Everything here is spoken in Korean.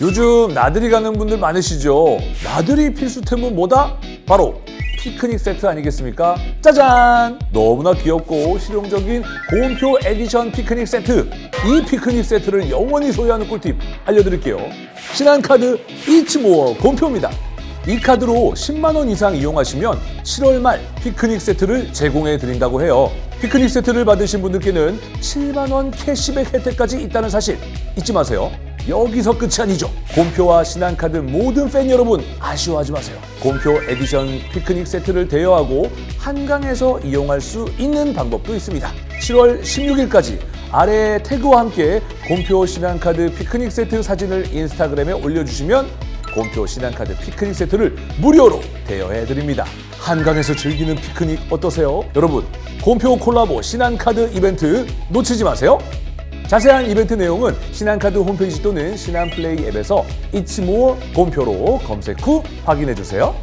요즘 나들이 가는 분들 많으시죠? 나들이 필수템은 뭐다? 바로 피크닉 세트 아니겠습니까? 짜잔! 너무나 귀엽고 실용적인 고음표 에디션 피크닉 세트. 이 피크닉 세트를 영원히 소유하는 꿀팁 알려드릴게요. 신한 카드 이츠모어 고음표입니다. 이 카드로 10만 원 이상 이용하시면 7월 말 피크닉 세트를 제공해 드린다고 해요. 피크닉 세트를 받으신 분들께는 7만 원 캐시백 혜택까지 있다는 사실 잊지 마세요. 여기서 끝이 아니죠. 곰표와 신한카드 모든 팬 여러분 아쉬워하지 마세요. 곰표 에디션 피크닉 세트를 대여하고 한강에서 이용할 수 있는 방법도 있습니다. 7월 16일까지 아래 태그와 함께 곰표 신한카드 피크닉 세트 사진을 인스타그램에 올려주시면 곰표 신한카드 피크닉 세트를 무료로 대여해 드립니다. 한강에서 즐기는 피크닉 어떠세요? 여러분, 곰표 콜라보 신한카드 이벤트 놓치지 마세요. 자세한 이벤트 내용은 신한카드 홈페이지 또는 신한플레이 앱에서 이츠모 곰표로 검색 후 확인해 주세요.